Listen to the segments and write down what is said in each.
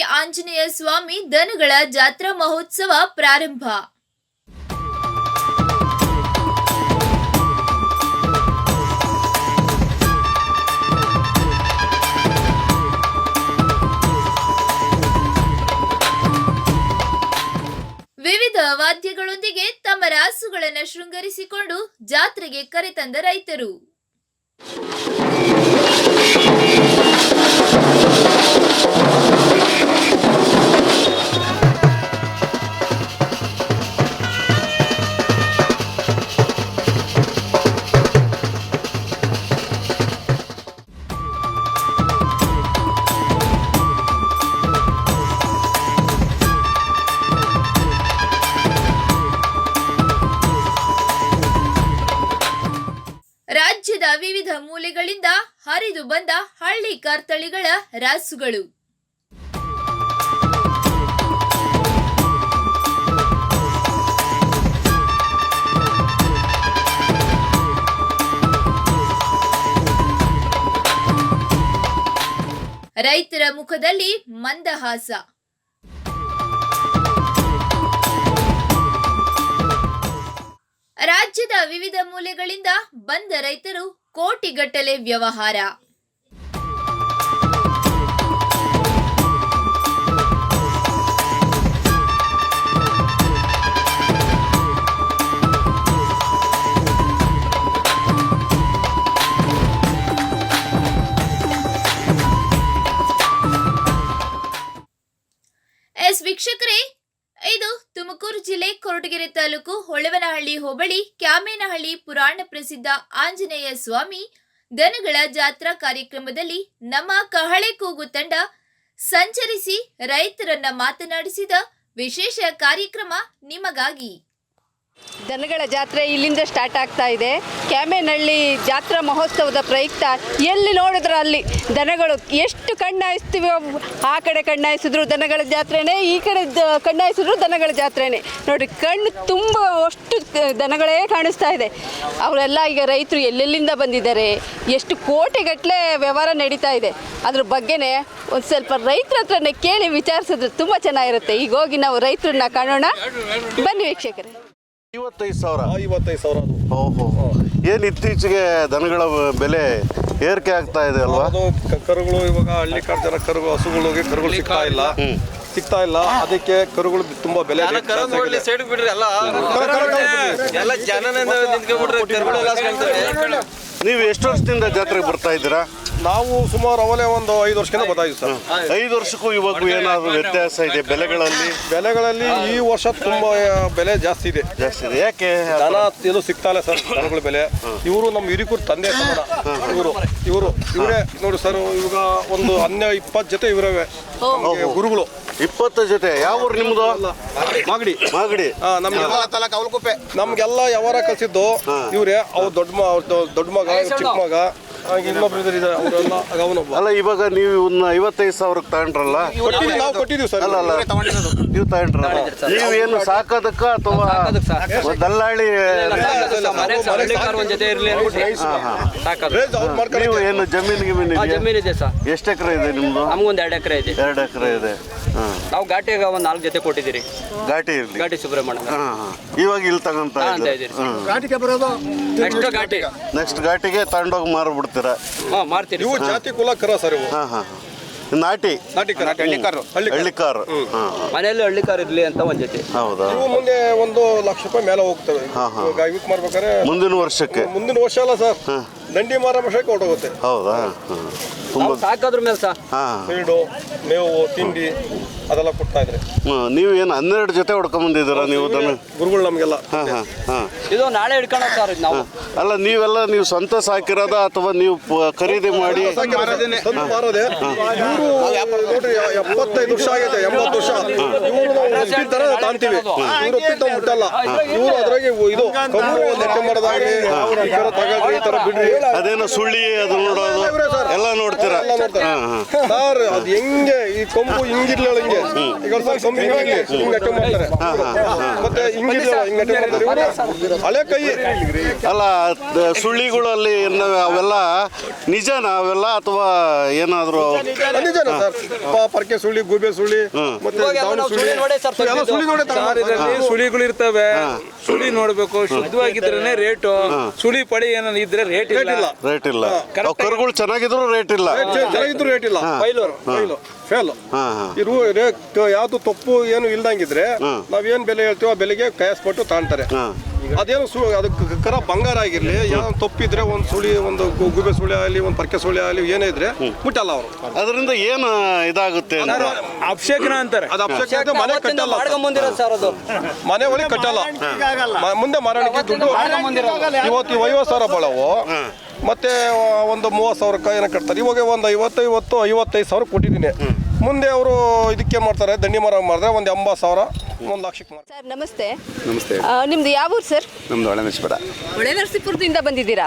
ಆಂಜನೇಯ ಸ್ವಾಮಿ ದನಗಳ ಜಾತ್ರಾ ಮಹೋತ್ಸವ ಪ್ರಾರಂಭ. ವಿವಿಧ ವಾದ್ಯಗಳೊಂದಿಗೆ ತಮ್ಮ ರಾಸುಗಳನ್ನು ಶೃಂಗರಿಸಿಕೊಂಡು ಜಾತ್ರೆಗೆ ಕರೆತಂದ ರೈತರು. ಮೂಲೆಗಳಿಂದ ಹರಿದು ಬಂದ ಹಳ್ಳಿ ಕರ್ತಳಿಗಳ ರಾಸುಗಳು. ರೈತರ ಮುಖದಲ್ಲಿ ಮಂದಹಾಸ. ರಾಜ್ಯದ ವಿವಿಧ ಮೂಲೆಗಳಿಂದ ಬಂದ ರೈತರು ಕೋಟಿಗಟ್ಟಲೆ ವ್ಯವಹಾರ. ಹೊಳವನಹಳ್ಳಿ ಹೋಬಳಿ ಕ್ಯಾಮೇನಹಳ್ಳಿ ಪುರಾಣ ಪ್ರಸಿದ್ಧ ಆಂಜನೇಯ ಸ್ವಾಮಿ ದನಗಳ ಜಾತ್ರಾ ಕಾರ್ಯಕ್ರಮದಲ್ಲಿ ನಮ್ಮ ಕಹಳೆ ಕೂಗು ತಂಡ ಸಂಚರಿಸಿ ರೈತರನ್ನ ಮಾತನಾಡಿಸಿದ ವಿಶೇಷ ಕಾರ್ಯಕ್ರಮ ನಿಮಗಾಗಿ. ದನಗಳ ಜಾತ್ರೆ ಇಲ್ಲಿಂದ ಸ್ಟಾರ್ಟ್ ಆಗ್ತಾ ಇದೆ. ಕ್ಯಾಮೇನಹಳ್ಳಿ ಜಾತ್ರಾ ಮಹೋತ್ಸವದ ಪ್ರಯುಕ್ತ ಎಲ್ಲಿ ನೋಡಿದ್ರೆ ಅಲ್ಲಿ ದನಗಳು ಎಷ್ಟು ಕಣ್ಣಾಯಿಸ್ತೀವಿ ಆ ಕಡೆ ಕಣ್ಣಾಯಿಸಿದ್ರು ದನಗಳ ಜಾತ್ರೆನೇ, ಈ ಕಡೆ ಕಣ್ಣಾಯಿಸಿದ್ರು ದನಗಳ ಜಾತ್ರೆನೇ. ನೋಡಿ, ಕಣ್ಣು ತುಂಬ ಅಷ್ಟು ದನಗಳೇ ಕಾಣಿಸ್ತಾ ಇದೆ. ಅವರೆಲ್ಲ ಈಗ ರೈತರು ಎಲ್ಲೆಲ್ಲಿಂದ ಬಂದಿದ್ದಾರೆ, ಎಷ್ಟು ಕೋಟಿಗಟ್ಟಲೆ ವ್ಯವಹಾರ ನಡೀತಾ ಇದೆ. ಅದ್ರ ಬಗ್ಗೆನೇ ಒಂದು ಸ್ವಲ್ಪ ರೈತರ ಹತ್ರನೇ ಕೇಳಿ ವಿಚಾರಿಸಿದ್ರೆ ತುಂಬ ಚೆನ್ನಾಗಿರುತ್ತೆ. ಈಗ ಹೋಗಿ ನಾವು ರೈತರನ್ನ ಕಾಣೋಣ. ಬನ್ನಿ ವೀಕ್ಷಕರೇ. ಐವತ್ತೈದು ಸಾವಿರ. ಐವತ್ತೈದು ಸಾವಿರ ಅದು. ಓಹೋ. ಏನು ಇತ್ತೀಚೆಗೆ ದನಗಳ ಬೆಲೆ ಏರಿಕೆ ಆಗ್ತಾ ಇದೆ ಅಲ್ವಾ? ಅದು ಕ- ಕರುಗಳು ಇವಾಗ ಹಳ್ಳಿ ಕಡೆ ಜನ ಕರುಗಳು ಹಸುಗಳಿಗೆ ಕರುಗಳು ಸಿಗ್ತಾ ಇಲ್ಲ. ಸಿಗ್ತಾ ಇಲ್ಲ. ಅದಕ್ಕೆ ಕರುಗಳು ತುಂಬಾ ಬೆಲೆ ಜಾಸ್ತಿ ಆಗಿದೆ. ಸೈಡ್ ಬಿಡ್ರಿ ಎಲ್ಲ ಕರ- ಕರ- ಕರ- ಎಲ್ಲ ಜನನಿಂದ ನಿಂತ್ಕೊಂಡ್ಬಿಟ್ರೆ ಕರುಗಳೆಲ್ಲ ನೀವು ಎಷ್ಟು ವರ್ಷದಿಂದ ಜಾತ್ರೆಗೆ ಬರ್ತಾ ಇದ್ದೀರಾ? ನಾವು ಸುಮಾರು ಅವಲೇ ಒಂದು ಐದು ವರ್ಷಕ್ಕಿಂತ ಗೊತ್ತಾಯ್ತು ಸರ್. ಐದು ವರ್ಷಕ್ಕೂ ಇವಾಗೂ ಏನಾದರೂ ವ್ಯತ್ಯಾಸ ಇದೆ ಬೆಲೆಗಳಲ್ಲಿ? ಬೆಲೆಗಳಲ್ಲಿ ಈ ವರ್ಷ ತುಂಬಾ ಬೆಲೆ ಜಾಸ್ತಿ ಇದೆ. ಜಾಸ್ತಿ ಇದೆ. ಯಾಕೆ? ದನ ಇದು ಸಿಗ್ತಾ ಇಲ್ಲ ಸರ್ ದನಗಳ ಬೆಲೆ. ಇವರು ನಮ್ಮ ಹಿರಿಕೂರು ತಂದೆ ಸಮಾನ ಇವರು ಇವರು ಇವರೇ ನೋಡಿ ಸರ್ ಇವಾಗ ಒಂದು ಹನ್ನೆರಡು ಇಪ್ಪತ್ತು ಜೊತೆ ಇವರವೇ. ಗುರುಗಳು. ಇಪ್ಪತ್ತು ಜೊತೆ. ಯಾವ ಊರು ನಿಮ್ಮದು ಮಾಗಡಿ. ಮಾಗಡಿ. ಹಾ, ನಮ್ಗೆಲ್ಲ ನಮ್ಗೆಲ್ಲ ಯಾವಾರ ಕಲ್ಸಿದ್ದು ಇವ್ರೆ. ಅವ್ರು ದೊಡ್ಡ ಮ ಅವ್ರ್ ದೊಡ್ಡ ಮಗ ಚಿಕ್ಕ ಮಗ. ಹಾಗೆ ಇನ್ನೊಬ್ರು ಇದ್ದಾರೆ ಅವರೆಲ್ಲ ಅವನೊಬ್ಬ ಅಲ್ಲ ಇವಾಗ ನೀವು ಇವನ್ನ ಐವತ್ತೈದು ಸಾವಿರಕ್ಕೆ ತಗೊಂಡ್ರಲ್ಲ? ಕೊಟ್ಟಿದ್ದೀವಿ ನಾವು ಕೊಟ್ಟಿದ್ದೀವಿ ಸರ್. ಅಲ್ಲ ಅಲ್ಲ. ನೀವು ತಗೊಂಡ್ರಲ್ಲ? ಏನು ಸಾಕೋದಕ್ಕ ಅಥವಾ ದಲ್ಲಾಳಿ ಜೊತೆ ಇರ್ಲಿ ನೀವು ಏನು ಜಮೀನು ಗಿಮೀನು ಇದೆಯಾ? ಜಮೀನ್ ಇದೆ ಸರ್. ಎಷ್ಟು ಎಕರೆ ಇದೆ ನಿಮ್ದು? ನಮಗೊಂದು ಎರಡು ಎಕರೆ ಇದೆ. ಎರಡು ಎಕರೆ ಇದೆ. ಹಾಂ. ನಾವು ಘಾಟಿಗೆ ಒಂದು ನಾಲ್ಕು ಜೊತೆ ಕೊಟ್ಟಿದ್ದೀರಿ. ಘಾಟಿ ಇರಲಿ. ಘಾಟಿ ಸುಬ್ರಹ್ಮಣ್ಯ ಹಾಂ ಹಾಂ. ಇವಾಗ ಇಲ್ಲಿ ತಗೊಂತ ಅಂತ ಇದ್ದೀರಿ. ಹ್ಮ್ ನೆಕ್ಸ್ಟ್ ಘಾಟಿ. ನೆಕ್ಸ್ಟ್ ಘಾಟಿಗೆ ತಗೊಂಡೋಗಿ ಮಾರ್ಬಿಡ್ತೀರಾ ಹಾ ಮಾರ್ತೀರಿ ಇವು ಜಾತಿ ಕುಲ ಕರ ಸರ್ ಇವು. ಹಾಂ ಹಾಂ ನಾಟಿ. ನಾಟಿ ಕರ. ಹಳ್ಳಿ ಕಾರು ಹಳ್ಳಿ ಕಾರು. ಹಳ್ಳಿ ಕಾರ್. ಹಾಂ ಮನೆಯಲ್ಲಿ ಹಳ್ಳಿಕಾರ್ ಇರ್ಲಿ ಅಂತ ಒಂದ್ ಜೊತೆ. ಹೌದಾ? ಇವು ಮುಂದೆ ಒಂದು ಲಕ್ಷ ರೂಪಾಯಿ ಮೇಲೆ ಹೋಗ್ತವೆ. ಹಾಂ ಹಾ. ಇವಾಗ ಇವಕ್ಕೆ ಮಾರ್ಬೇಕಾದ್ರೆ ಮುಂದಿನ ವರ್ಷಕ್ಕೆ. ಮುಂದಿನ ವರ್ಷ ಅಲ್ಲ ಸರ್. ದಂಡಿ ಮಾರ ವರ್ಷಕ್ಕೆ ಹೊರಟೋಗುತ್ತೆ. ಹೌದಾ? ಹಾಂ. ತುಂಬ ನಾವು ಮೇಲೆ ಸರ್ ಹಾಂ. ಫೀಲ್ಡು ಮೇವು ತಿಂಡಿ. ಅದೆಲ್ಲ ಕೊಡ್ತಾ ಇದ್ರೆ. ನೀವು ಏನು ಹನ್ನೆರಡು ಜೊತೆ ಹೊಡ್ಕೊಂಬಂದಿದ್ದೀರಾ ನೀವು ದನ ಗುರುಗಳು ನಮಗೆಲ್ಲ. ಹಾಂ ಹಾಂ ಹಾಂ. ಇದು ನಾಳೆ ಹಿಡ್ಕೊಂಡು ಸರ್ ಇದು ನಾವು. ಅಲ್ಲ ನೀವೆಲ್ಲ ನೀವು ಸ್ವಂತ ಸಾಕಿರೋದ ಅಥವಾ ನೀವು ಪ- ಖರೀದಿ ಮಾಡಿ? ತಂದು ಮಾರೋದೆ. ಇವರು ನೋಡ್ರಿ ಎಪ್ಪತ್ತೈದು ವರ್ಷ ಆಗೈತೆ ಎಂಬತ್ತು ವರ್ಷ. ಇವರು ಒಪ್ಪಿದ್ದಾರ ತಾಂತೀವಿ ಇವ್ರು ಒಪ್ಪಿದ್ದ ಮುಟ್ಟಲ್ಲ. ಇವರು ಅದ್ರಾಗೆ ಇದು ಕಬ್ಬು ಲೆಕ್ಕ ಮಾಡೋದಾಗ್ಲಿ ಈ ತರ ತಗೊಳ್ರಿ ಈ ತರ ಬಿಡ್ರಿ. ಅದೇನೋ ಸುಳ್ಳಿ ಅದು ನೋಡೋದು. ಎಲ್ಲ ನೋಡ್ತೀರಾ? ಹಾಂ ಹಾಂ. ಸರ್ ಅದು ಹೆಂಗೆ ಈ ಕೊಂಬು ಹಿಂಗಿರ್ಲಿಲ್ಲ ಹಿಂಗೆ. ಈಗ ಒಂದ್ಸಲ ಸ್ವಲ್ಪ ಕೊಂಬು ಹಿಂಗಿರ್ಲಿ ಹಿಂಗ್ ಅಟ್ಟೆ ಮಾಡ್ತಾರೆ. ಮತ್ತೆ ಹಿಂಗಿರ್ಲಿಲ್ಲ ಹಿಂಗ್ ಅಟ್ಟೆ ಮಾಡ್ತಾರೆ. ಇವ್ರು ಹಳೆ ಕೈ. ಅಲ್ಲ ಸುಳ್ಳಿಗಳಲ್ಲಿ ಅವೆಲ್ಲ ನಿಜನಾ? ಅವೆಲ್ಲ ಅಥವಾ ಏನಾದ್ರು ನಿಜಾನ ಸರ್. ಪರ್ಕೆ ಸುಳ್ಳಿ ಗೂಬೆ ಸುಳ್ಳಿ ಮತ್ತೆ ಸುಳ್ಳಿ. ನೋಡಿ ನೋಡೇ ಸರ್ ಸುಳ್ಳಿ ನೋಡೇ ಸರ್ ಇದರಲ್ಲಿ ಸುಳಿಗಳು ಇರ್ತವೆ. ಸುಳಿ ನೋಡ್ಬೇಕು ಶುದ್ಧವಾಗಿದ್ರೇನೆ ರೇಟು. ಸುಳಿ ಪಡಿ ಏನೋ ಇದ್ರೆ ರೇಟ್ ರೇಟ್ ಇಲ್ಲ. ರೇಟ್ ಇಲ್ಲ. ಕರ್ಗಳು ಚೆನ್ನಾಗಿದ್ರು ರೇಟ್ ಇಲ್ಲ. ಚೆನ್ನಾಗಿದ್ರು ರೇಟ್ ಇಲ್ಲ. ಫೈಲರ್ ಫೈಲು ಇರು ಯಾವ್ದು ತಪ್ಪು ಏನು ಇಲ್ದಂಗಿದ್ರೆ ನಾವೇನ್ ಬೆಲೆ ಹೇಳ್ತೀವೋ ಆ ಬೆಲೆಗೆ ಕಾಯಿಸ್ಬಿಟ್ಟು ಪಟ್ಟು ಹಾಂ. ಅದೇನು ಸು ಅದಕ್ಕೆ ಕರ ಬಂಗಾರ ಆಗಿರ್ಲಿ ಯಾವ ತಪ್ಪಿದ್ರೆ ಒಂದು ಸುಳಿ ಒಂದು ಗು- ಗುಬೆ ಸುಳಿ ಆಗಲಿ ಒಂದು ಪರ್ಕೆ ಸುಳಿ ಆಗಲಿ ಏನೇ ಇದ್ರೆ ಮುಟ್ಟಲ್ಲ ಅವರು. ಅದರಿಂದ ಏನು ಇದಾಗುತ್ತೆ ಅಭಿಷೇಕನ ಅಂತಾರೆ. ಅದು ಅಭಿಷೇಕ ಮನೆ ಕಟ್ಟಲ್ಲ. ಮಾಡ್ಕೊಂಡ್ ಬಂದಿರೋದು ಸರ್ ಅದು. ಮನೆ ಒಳಗೆ ಕಟ್ಟಲ್ಲ. ಮುಂದೆ ಮಾರಾಟಕ್ಕೆ ದುಡ್ಡು ಇವತ್ತು ಇವು ಐವತ್ತು ಸಾವಿರ ಬಾಳವು? ಮತ್ತೆ ಒಂದು ಮೂವತ್ತು ಸಾವಿರ ಏನೋ ಕಟ್ತಾರೆ. ಇವಾಗ ಒಂದು ಐವತ್ತು ಐವತ್ತು ಐವತ್ತೈದು ಸಾವಿರ ಕೊಟ್ಟಿದ್ದೀನಿ. ಮುಂದೆ ಅವರು ಇದಕ್ಕೆ ಮಾಡ್ತಾರೆ ದಂಡಿ ಮರ ಮಾಡಿದ್ರೆ ಒಂದು ಎಂಬತ್ತು ಸಾವಿರ ಒಂದು ಲಕ್ಷಕ್ಕೆ ಮಾಡ್ತಾರೆ. ಸರ್ ನಮಸ್ತೆ. ನಮಸ್ತೆ. ಆ, ನಿಮ್ದು ಯಾವ ಊರು ಸರ್? ನಮ್ದು ಹೊಳೆ ನರಸೀಪುರ ಹೊಳೆ ನರಸೀಪುರದಿಂದ ಬಂದಿದ್ದೀರಾ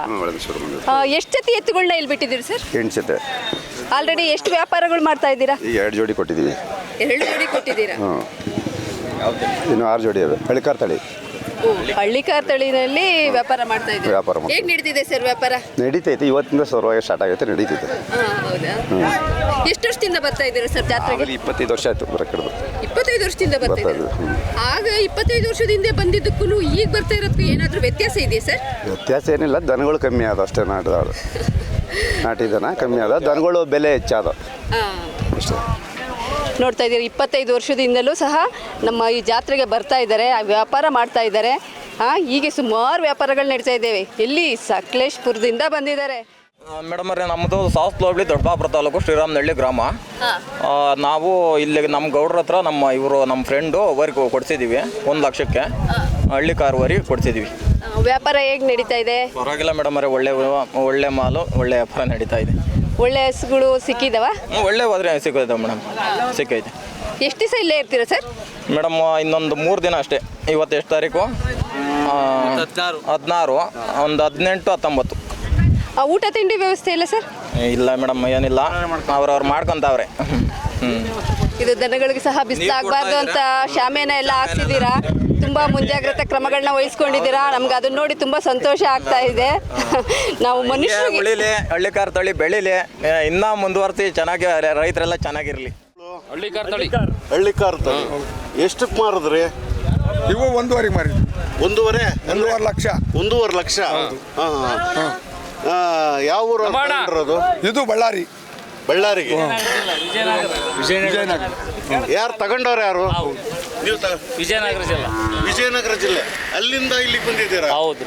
ಆ, ಎಷ್ಟು ಜೊತೆ ಎತ್ತುಗಳನ್ನ ಇಲ್ಲಿ ಬಿಟ್ಟಿದ್ದೀರಿ ಸರ್? ಎಂಟು ಜೊತೆ. ಆಲ್ರೆಡಿ ಎಷ್ಟು ವ್ಯಾಪಾರಗಳು ಮಾಡ್ತಾ ಇದ್ದೀರಾ? ಈಗ ಎರಡು ಜೋಡಿ ಕೊಟ್ಟಿದ್ದೀವಿ. ಎರಡು ಜೋಡಿ ಕೊಟ್ಟಿದ್ದೀರಾ? ಹ್ಞೂ ಇನ್ನು ಆರು ಜೋಡಿ ಅವೆ. ಹಳಿಕಾರ್ ತಳಿ. ಹಳ್ಳಿಕಾರ್ ತಳಿನಲ್ಲಿ ವ್ಯಾಪಾರ ಮಾಡ್ತಾ ಇದ್ದೀವಿ ವ್ಯಾಪಾರ ಮಾಡ್ತಾ ಹೇಗೆ ನಡೀತಿದೆ ಸರ್ ವ್ಯಾಪಾರ? ನಡೀತೈತೆ ಇವತ್ತಿಂದ ಸರ್ವಾಗಿ ಸ್ಟಾರ್ಟ್ ಆಗೈತೆ ಹೌದಾ? ಎಷ್ಟು ವರ್ಷದಿಂದ ಬರ್ತಾ ಇದ್ದೀರಾ ಸರ್ ಜಾತ್ರೆಗೆ? ಇಪ್ಪತ್ತೈದು ವರ್ಷ ಆಯ್ತು ಬರಕಡ್ದು ಇಪ್ಪತ್ತೈದು ವರ್ಷದಿಂದ ಬರ್ತಾ ಬರ್ತಾ ಇದ್ದೀರಾ ಇದ್ದೀವಿ, ಆಗ ಇಪ್ಪತ್ತೈದು ವರ್ಷದ ಹಿಂದೆ ಬಂದಿದ್ದಕ್ಕೂ ಈಗ ಬರ್ತಾ ಇರೋದಕ್ಕೂ ಏನಾದರೂ ವ್ಯತ್ಯಾಸ ಇದೆಯಾ ಸರ್? ವ್ಯತ್ಯಾಸ ಏನಿಲ್ಲ ದನಗಳು ಕಮ್ಮಿ ಆದ ಅಷ್ಟೇ ನಾಟಿದ ನಾಟಿ ದನ ಕಮ್ಮಿ ಆದ ದನಗಳು ಬೆಲೆ ಹೆಚ್ಚಾದ. ಅಷ್ಟೇ. ನೋಡ್ತಾ ಇದ್ದೀರಿ. ಇಪ್ಪತ್ತೈದು ವರ್ಷದಿಂದಲೂ ಸಹ ನಮ್ಮ ಈ ಜಾತ್ರೆಗೆ ಬರ್ತಾ ಇದ್ದಾರೆ ವ್ಯಾಪಾರ ಮಾಡ್ತಾ ಇದ್ದಾರೆ. ಹೀಗೆ ಸುಮಾರು ವ್ಯಾಪಾರಗಳು ನಡೀತಾ ಇದ್ದೇವೆ. ಎಲ್ಲಿ ಸಕಲೇಶ್ಪುರದಿಂದ ಬಂದಿದ್ದಾರೆ? ಮೇಡಮ್ ಅವ್ರೆ ನಮ್ಮದು ಸೌತ್ ಲೋಬ್ಳಿ ದೊಡ್ಡಬಾಪುರ ತಾಲೂಕು ಶ್ರೀರಾಮನಹಳ್ಳಿ ಗ್ರಾಮ. ನಾವು ಇಲ್ಲಿ ನಮ್ಮ ಗೌಡ್ರ ಹತ್ರ ನಮ್ಮ ಇವರು ನಮ್ಮ ಫ್ರೆಂಡು ವರಿಗೆ ಕೊಡ್ಸಿದ್ದೀವಿ ಒಂದು ಲಕ್ಷಕ್ಕೆ. ಹಳ್ಳಿ ಕಾರ್ ವರಿ ಕೊಡ್ಸಿದ್ದೀವಿ ವ್ಯಾಪಾರ ಹೇಗೆ ನಡೀತಾ ಇದೆ? ಪರವಾಗಿಲ್ಲ ಮೇಡಮ್ ಅವರೇ ಒಳ್ಳೆ ಒಳ್ಳೆ ಮಾಲು ಒಳ್ಳೆ ವ್ಯಾಪಾರ ನಡೀತಾ ಇದೆ. ಒಳ್ಳೆ ಹಸುಗಳು ಸಿಕ್ಕಿದವ? ಹ್ಮ್, ಒಳ್ಳೆ ಹೋದ್ರೆ ಸಿಕ್ಕಿದೆ ಮೇಡಮ್. ಸಿಕ್ಕೈತೆ. ಎಷ್ಟು ದಿವಸ ಇಲ್ಲೇ ಇರ್ತೀರಾ ಸರ್? ಮೇಡಮ್ ಇನ್ನೊಂದು ಮೂರು ದಿನ ಅಷ್ಟೇ. ಇವತ್ತು ಎಷ್ಟು ತಾರೀಕು? ಹದಿನಾರು. ಒಂದು ಹದಿನೆಂಟು ಹತ್ತೊಂಬತ್ತು. ಆ, ಊಟ ತಿಂಡಿ ವ್ಯವಸ್ಥೆ ಇಲ್ಲ ಸರ್? ಇಲ್ಲ ಮೇಡಮ್ ಏನಿಲ್ಲ. ಅವ್ರವ್ರು ಮಾಡ್ಕೊಂತಾವ್ರೆ. ಹ್ಞೂ ಇದು ದನಗಳಿಗೆ ಸಹ ಬಿಸಿಲಾಗಬಾರ್ದು ಅಂತ ಶಾಮಿಯಾನ ಎಲ್ಲ ಹಾಕ್ಸಿದ್ದೀರಾ? ತುಂಬಾ ಮುಂಜಾಗ್ರತೆ ಕ್ರಮಗಳನ್ನ ವಹಿಸ್ಕೊಂಡಿದ್ದೀರಾ? ನಮ್ಗೆ ಅದನ್ನ ನೋಡಿ ತುಂಬಾ ಸಂತೋಷ ಆಗ್ತಾ ಇದೆ. ನಾವು ಮನುಷ್ಯರಿಗೆ ಉಳಿಲಿ ಹಳ್ಳಿಕಾರ್ ತಳಿ ಬೆಳಿಲಿ ಏ, ಇನ್ನೂ ಮುಂದುವರ್ಸಿ ಚೆನ್ನಾಗಿ ರೈತರೆಲ್ಲ ಚೆನ್ನಾಗಿರ್ಲಿ. ಹಳ್ಳಿಕಾರ್ ತಳಿ. ಎಷ್ಟಕ್ಕೆ ಮಾರಿದ್ರಿ? ಇವು ಒಂದೂವರೆ ಮಾರಿ ಒಂದೂವರೆ? ಒಂದೂವರೆ ಲಕ್ಷ. ಒಂದೂವರೆ ಲಕ್ಷ? ಯಾವ ಊರು ಮಾಡಿರೋದು ಇದು ಬಳ್ಳಾರಿ. ಬಳ್ಳಾರಿಗೆ. ವಿಜಯನಗರ. ಯಾರು ತಗೊಂಡವ್ರು ಯಾರು? ನೀವು ವಿಜಯನಗರ ಜಿಲ್ಲೆ. ವಿಜಯನಗರ ಜಿಲ್ಲೆ. ಅಲ್ಲಿಂದ ಇಲ್ಲಿಗೆ ಬಂದಿದ್ದೀರಾ? ಹೌದು.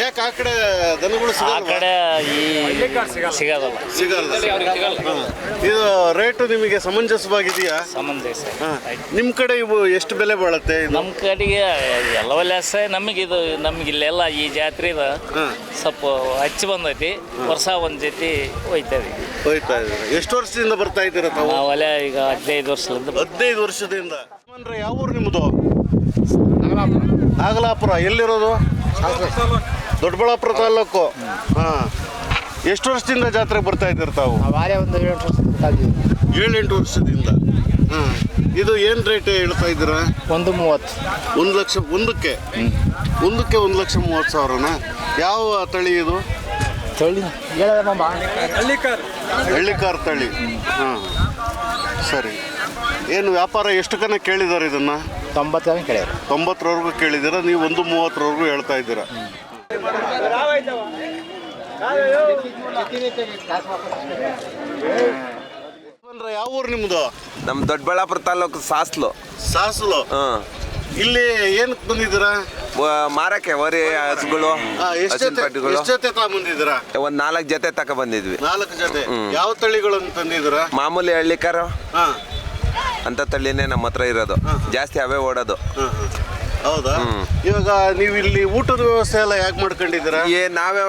ಯಾಕೆ ಆ ಕಡೆ ದನಗಳು ಆ ಸಿಗಲ್ವಾ? ಕಡೆ ಈ ಸಿಗೋದಲ್ಲ ಸಿಗಲ್ಲ. ಹಾ. ಇದು ರೇಟು ನಿಮಗೆ ಸಮಂಜಸವಾಗಿದೆಯಾ? ಸಮಂಜಸ. ಹಾ. ನಿಮ್ ಕಡೆ ಇವು ಎಷ್ಟು ಬೆಲೆ ಬಾಳತ್ತೆ ಇದು? ನಮ್ಮ ಕಡೆಗೆ ಎಲ್ಲ ಲೆಸ ನಮಗಿದು ನಮ್ಗೆ ಇಲ್ಲೆಲ್ಲ ಈ ಜಾತ್ರೆದ ಸ್ವಲ್ಪ ಹಚ್ಚಿ ಬಂದೈತಿ ವರ್ಷ ಒಂದು ಜೊತೆ ಹೋಯ್ತದೆ. ಹೋಯ್ತಾ ಇದೆ ಎಷ್ಟು ವರ್ಷದಿಂದ ಬರ್ತಾ ಇದ್ದೀರಾ ತಾವು? ಈಗ ಹದಿನೈದು ವರ್ಷದಿಂದ ಹದಿನೈದು ವರ್ಷದಿಂದ. ಯಾವ ಊರು ನಿಮ್ಮದು? ನಾಗಲಾಪುರ. ಎಲ್ಲಿರೋದು? ದೊಡ್ಡಬಳ್ಳಾಪುರ ತಾಲೂಕು. ಹಾ. ಎಷ್ಟು ವರ್ಷದಿಂದ ಜಾತ್ರೆಗೆ ಬರ್ತಾ ಇದ್ದೀರಿ ತಾವು? ಏಳೆಂಟು ವರ್ಷದಿಂದ ಹಾ. ಇದು ಏನು ರೇಟ್ ಹೇಳ್ತಾ ಇದ್ದೀರಾ? ಒಂದು ಮೂವತ್ತು. ಒಂದು ಲಕ್ಷ ಒಂದಕ್ಕೆ? ಒಂದಕ್ಕೆ ಒಂದು ಲಕ್ಷ ಮೂವತ್ತು ಸಾವಿರನಾ? ಯಾವ ತಳಿ ಇದು? ಹಳ್ಳಿಕಾರ್. ತಳಿ. ಹಾಂ. ಸರಿ. ಏನು ವ್ಯಾಪಾರ ಎಷ್ಟು ಕನ ಕೇಳಿದಾರೆ ಇದನ್ನ? ತೊಂಬತ್ತು ಕೇಳಿದ್ರು ತೊಂಬತ್ತರವರೆಗೂ ಕೇಳಿದ್ದೀರಾ? ನೀವು ಒಂದು ಮೂವತ್ತರವರೆಗೂ ಹೇಳ್ತಾ ಇದ್ದೀರಾ. ಯಾವ ಊರು ನಿಮ್ಮದು ನಮ್ಮ ದೊಡ್ಡಬಳ್ಳಾಪುರ ತಾಲೂಕು ಸಾಸ್ಲು. ಸಾಸಲು? ಇಲ್ಲಿ ಏನಕ್ಕೆ ಬಂದಿದ್ದೀರಾ? ಮಾರಕ್ಕೆ ವರಿ ಹಸುಗಳು ಆ, ಎಷ್ಟ್ ಹಸಿನ ಜೊತೆ ಪಟ್ಟಿಗಳು. ಎಷ್ಟ್ ಜೊತೆ ತಗೊಂಬಂದಿದ್ದೀರಾ ಒಂದು ನಾಲ್ಕು ಜೊತೆ ತಕ ಬಂದಿದ್ವಿ. ನಾಲ್ಕು ಜೊತೆ. ಯಾವ ತಳಿಗಳನ್ನು ತಂದಿದ್ದೀರಾ? ಮಾಮೂಲಿ ಹಳ್ಳಿಕಾರ. ಹಾ. ಅಂತ ತಳ್ಳಿನೇ ನಮ್ಮ ಹತ್ರ ಇರೋದು. ಜಾಸ್ತಿ ಅವೇ ಓಡೋದು. ಹಾ, ಹಾ. ಹೌದಾ? ಇವಾಗ ನೀವು ಇಲ್ಲಿ ಊಟದ ವ್ಯವಸ್ಥೆ ಎಲ್ಲ ಯಾಕೆ ಮಾಡ್ಕೊಂಡಿದ್ದೀರಾ? ಏ ನಾವೇ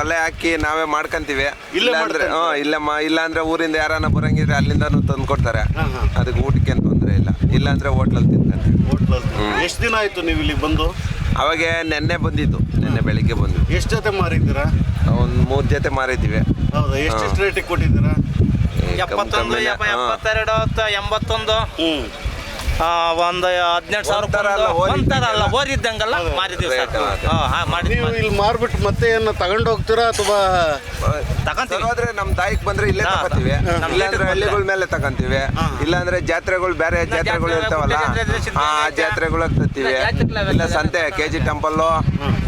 ಒಲೆ ಹಾಕಿ ನಾವೇ ಮಾಡ್ಕೊಂತೀವಿ. ಇಲ್ಲ ಅಂದ್ರೆ? ಹ್ಞೂ ಇಲ್ಲ ಇಲ್ಲ ಅಂದ್ರೆ ಊರಿಂದ ಯಾರನ್ನ ಬರಂಗಿದ್ರೆ ಅಲ್ಲಿಂದನು ತಂದು ಕೊಡ್ತಾರೆ. ಅದಕ್ಕೆ ಊಟಕ್ಕೆ ಏನು ತೊಂದರೆ ಇಲ್ಲ. ಇಲ್ಲ ಅಂದ್ರೆ ಹೋಟ್ಲಲ್ಲಿ ತಿಂತಾರೆ. ಎಷ್ಟು ದಿನ ಆಯ್ತು ನೀವು ಇಲ್ಲಿ ಬಂದು? ಅವಾಗ ನೆನ್ನೆ ಬಂದಿದ್ದು. ನೆನ್ನೆ ಬೆಳಿಗ್ಗೆ ಬಂದು. ಎಷ್ಟು ಜೊತೆ ಮಾರಿದ್ದೀರಾ? ಒಂದು ಮೂರು ಜೊತೆ ಮಾರಿದ್ದೀವಿ. ಹೌದಾ? ಎಷ್ಟು ರೇಟಿಗೆ ಕೊಟ್ಟಿದ್ದೀರಾ? ಎಪ್ಪತ್ತೊಂದು ಎಪ್ಪತ್ತೆರಡು ಎಂಬತ್ತೊಂದು. ಹ್ಮ್. ಒಂದು ಹದಿನೆಂಟು ಸಾವಿರ ಒಂಥರ ಅಲ್ಲ. ಓರಿದ್ದಂಗಲ್ಲ ಮಾರಿದೀವಿ ಸರ್ Rate ಹಾಂ ಹಾಂ ಮಾಡಿ ನೀವು ಇಲ್ಲಿ ಮಾರ್ಬಿಟ್ಟು ಮತ್ತೆ ಏನು ತಗೊಂಡು ಹೋಗ್ತೀರಾ ಅಥವಾ? ತಗೊಂತೀವಿ. ಹೋದ್ರೆ ನಮ್ಮ ತಾಯಿಗ್ ಬಂದ್ರೆ ಇಲ್ಲೇ ತಗೋತೀವಿ. ಇಲ್ಲಾಂದ್ರೆ ಹಳ್ಳಿಗಳ ಮೇಲೆ ತಗೊಂತೀವಿ. ಇಲ್ಲಾಂದ್ರೆ ಜಾತ್ರೆಗಳು ಬೇರೆ ಜಾತ್ರೆಗಳು ಇರ್ತಾವಲ್ಲ? ಆ ಜಾತ್ರೆಗಳಿಗೆ ತತ್ತೀವಿ ಇಲ್ಲ, ಜಾತ್ರೆಗಳು ಸಂತೆ ಕೆ ಜಿ ಟೆಂಪಲ್ಲು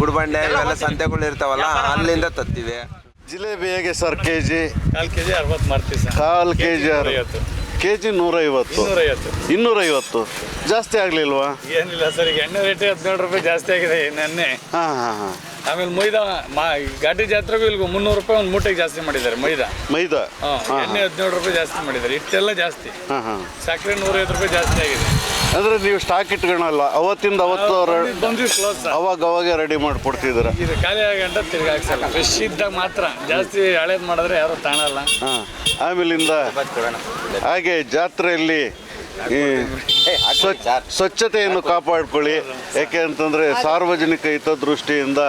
ಗುಡ್ಬಂಡೆ ಇವೆಲ್ಲ. ಸಂತೆಗಳು ಇರ್ತಾವಲ್ಲ ಅಲ್ಲಿಂದ ತತ್ತೀವಿ. ಜಿಲೇಬಿ ಹೇಗೆ ಸರ್ ಕೆ ಜಿ ಕಾಲು ಕೆ ಜಿ ಅರವತ್ತು ಮಾಡ್ತೀವಿ ಸರ್. ಕಾಲು ಕೆ ಜಿ ನೂರೈವತ್ತು. ಕೆ ಜಿ ನೂರೈವತ್ತು. ನೂರೈವತ್ತು ಇನ್ನೂರೈವತ್ತು. ಜಾಸ್ತಿ ಆಗಲಿಲ್ವಾ? ಏನಿಲ್ಲ ಸರ್ ಈಗ ಎಣ್ಣೆ ರೇಟ್ ಹದಿನೇಳು ರೂಪಾಯಿ ಜಾಸ್ತಿ ಆಗಿದೆ ನೆನ್ನೆ. ಹಾಂ ಹಾಂ ಹಾಂ. ಆಮೇಲೆ ಮೈದಾ ಮಾ ಗಾಡಿ ಜಾತ್ರೆಗೂ ಇಲ್ಲಿಗೂ ಮುನ್ನೂರು ರೂಪಾಯಿ ಒಂದು ಮೂಟೆಗೆ ಜಾಸ್ತಿ ಮಾಡಿದ್ದಾರೆ ಮೈದಾ. ಮೈದಾ? ಹಾಂ ಹಾಂ ಎಣ್ಣೆ ಹದಿನೇಳು ರೂಪಾಯಿ ಜಾಸ್ತಿ ಮಾಡಿದ್ದಾರೆ ಇಷ್ಟೆಲ್ಲ ಜಾಸ್ತಿ. ಹಾಂ ಹಾಂ. ಸಕ್ಕರೆ ನೂರೈವತ್ತು ರೂಪಾಯಿ ಜಾಸ್ತಿ ಆಗಿದೆ. ಅಂದರೆ ನೀವು ಸ್ಟಾಕ್ ಇಟ್ಕೊಳಲ್ಲ ಅವತ್ತಿಂದ ಅವತ್ತು ಅವಾಗ ಅವಾಗ ಅವಾಗೆ ರೆಡಿ ಮಾಡಿಕೊಡ್ತಿದ್ದೀರ? ಇದು ಖಾಲಿ ಆಗಂಟ ತಿರ್ಗಿ ಫ್ರೆಶ್ ಇದ್ದಾಗ ಮಾತ್ರ. ಜಾಸ್ತಿ ಹಳೇದು ಮಾಡಿದ್ರೆ ಯಾರು ತಾಣಲ್ಲ. ಹಾಂ ಆಮೇಲಿಂದ ಹಾಗೆ ಜಾತ್ರೆಯಲ್ಲಿ ಈ ಸ್ವಚ್ಛ ಸ್ವಚ್ಛತೆಯನ್ನು ಕಾಪಾಡ್ಕೊಳ್ಳಿ. ಯಾಕೆ ಅಂತಂದರೆ ಸಾರ್ವಜನಿಕ ಹಿತದೃಷ್ಟಿಯಿಂದ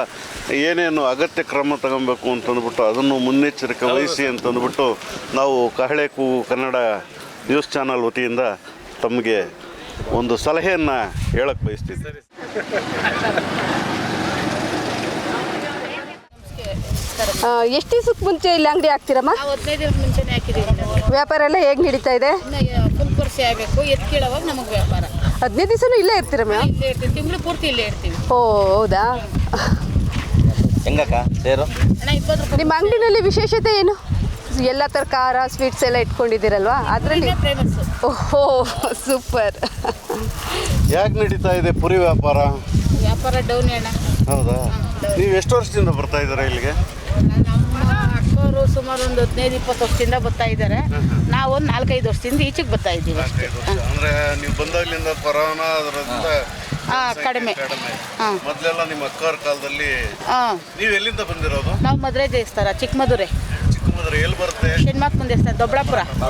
ಏನೇನು ಅಗತ್ಯ ಕ್ರಮ ತಗೊಬೇಕು ಅಂತಂದ್ಬಿಟ್ಟು ಅದನ್ನು ಮುನ್ನೆಚ್ಚರಿಕೆ ವಹಿಸಿ ಅಂತಂದ್ಬಿಟ್ಟು ನಾವು ಕಹಳೆ ಕೂಗು ಕನ್ನಡ ನ್ಯೂಸ್ ಚಾನಲ್ ವತಿಯಿಂದ ತಮಗೆ ಒಂದು ಸಲಹೆಯನ್ನು ಹೇಳಕ್ಕೆ ಬಯಸ್ತಿದ್ದೆ ಎಷ್ಟು ದಿವಸಕ್ಕೆ ಮುಂಚೆ ಇಲ್ಲಿ ಅಂಗಡಿ ಹಾಕ್ತೀರಮ್ಮ? ಹದಿನೈದು ದಿನದ ಮುಂಚೆನೇ ಹಾಕಿದ್ದೀವಿ ವ್ಯಾಪಾರ ಎಲ್ಲ ಹೇಗೆ ನಡೀತಾ ಇದೆ? ಫುಲ್ ಕೋರ್ಸಿ ಆಗಬೇಕು. ಎತ್ತು ಕೇಳೋವಾಗ ನಮಗೆ ವ್ಯಾಪಾರ. ಹದಿನೈದು ದಿವಸನೂ ಇಲ್ಲೇ ಇರ್ತೀರ ಇಲ್ಲೇ ಇರ್ತೀವಿ. ತಿಂಗಳು ಪೂರ್ತಿ ಇಲ್ಲೇ ಇರ್ತೀವಿ. ಓ ಹೌದಾ? ಹೆಂಗಕ್ಕ? ಸೇರು? ಅಣ್ಣ ಇಪ್ಪತ್ತು ರೂಪಾಯಿ ನಿಮ್ಮ ಅಂಗಡಿನಲ್ಲಿ ವಿಶೇಷತೆ ಏನು? ಎಲ್ಲ ಥರ ಖಾರ ಸ್ವೀಟ್ಸ್ ಎಲ್ಲ ಇಟ್ಕೊಂಡಿದ್ದೀರಲ್ವಾ? ಅದರಲ್ಲಿ ಓಹೋ ಸೂಪರ್ ಯಾಕೆ ನಡೀತಾ ಇದೆ ಪುರಿ ವ್ಯಾಪಾರ? ವ್ಯಾಪಾರ ಡೌನ್ ಅಣ್ಣ ಹೌದಾ? ನೀವು ಎಷ್ಟು ವರ್ಷದಿಂದ ಬರ್ತಾ ಇದ್ದೀರಾ ಇಲ್ಲಿಗೆ? ನಮ್ಮ ಅಕ್ಕವರು ಸುಮಾರು ಒಂದು ಹದಿನೈದು ಇಪ್ಪತ್ತು ವರ್ಷದಿಂದ ಬರ್ತಾ ಇದ್ದಾರೆ. ನಾವು ಒಂದು ನಾಲ್ಕೈದು ವರ್ಷದಿಂದ ಈಚೆಗೆ ಬರ್ತಾ ಇದ್ದೀವಿ ಅಷ್ಟೇ. ಅಂದ್ರೆ ನೀವು ಬಂದಾಗ್ಲಿಂದ ಕೊರೋನಾ ಅದರಿಂದ ಹಾಂ. ಕಡಿಮೆ. ಹಾಂ. ಮೊದಲೆಲ್ಲ ನಿಮ್ಮ ಅಕ್ಕವ್ರ ಕಾಲದಲ್ಲಿ ಹಾಂ. ನೀವು ಎಲ್ಲಿಂದ ಬಂದಿರೋದು? ನಾವು ಮದುವೆ ದೇವಸ್ಥಾನ ಚಿಕ್ಕಮದುರೆ ಚಿಕ್ಕಮದುರೆ ಎಲ್ಲಿ ಬರುತ್ತೆ? ಶನಿಮಾತ್ಮನ ದೇವಸ್ಥಾನ ದೊಡ್ಡಬಳ್ಳಾಪುರ. ಹಾ.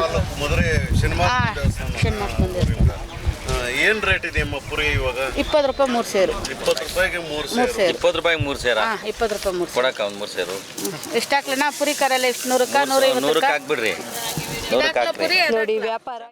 ತಾಲೂಕು ಮದುರೆ ಶನಿವಾರ ದೇವಸ್ಥಾನ. ಶನಿಮಾತ್ಮನ ದೇವಸ್ಥಾನ. ಏನು ರೇಟ್ ಇದೆ ನಿಮ್ಮ ಪುರಿ ಇವಾಗ? ಇಪ್ಪತ್ತು ರೂಪಾಯಿ ಮೂರು ಸೇರು. ಇಪ್ಪತ್ತು ರೂಪಾಯಿಗೆ ಮೂರು ಮೂರು ಸೇರು. ಸೇರು. ಇಪ್ಪತ್ತು ರೂಪಾಯಿ ಮೂರು ಸೇರ? ಹಾಂ ಇಪ್ಪತ್ತು ರೂಪಾಯಿ ಮೂರು ಸೇರು. ಕೊಡಕ್ಕ ಒಂದು ಮೂರು ಸೇರು. ಎಷ್ಟು ಹಾಕ್ಲಣ್ಣ ಪುರಿ ಎಷ್ಟು? ನೂರಕ್ಕ ನೂರ ನೂರಕ್ಕೆ ಐವತ್ತಕ್ಕ ಹಾಕ್ಬಿಡ್ರಿ. ನೂರಕ್ಕೆ ಹಾಕ್ರಿ. ನೋಡಿ ವ್ಯಾಪಾರ.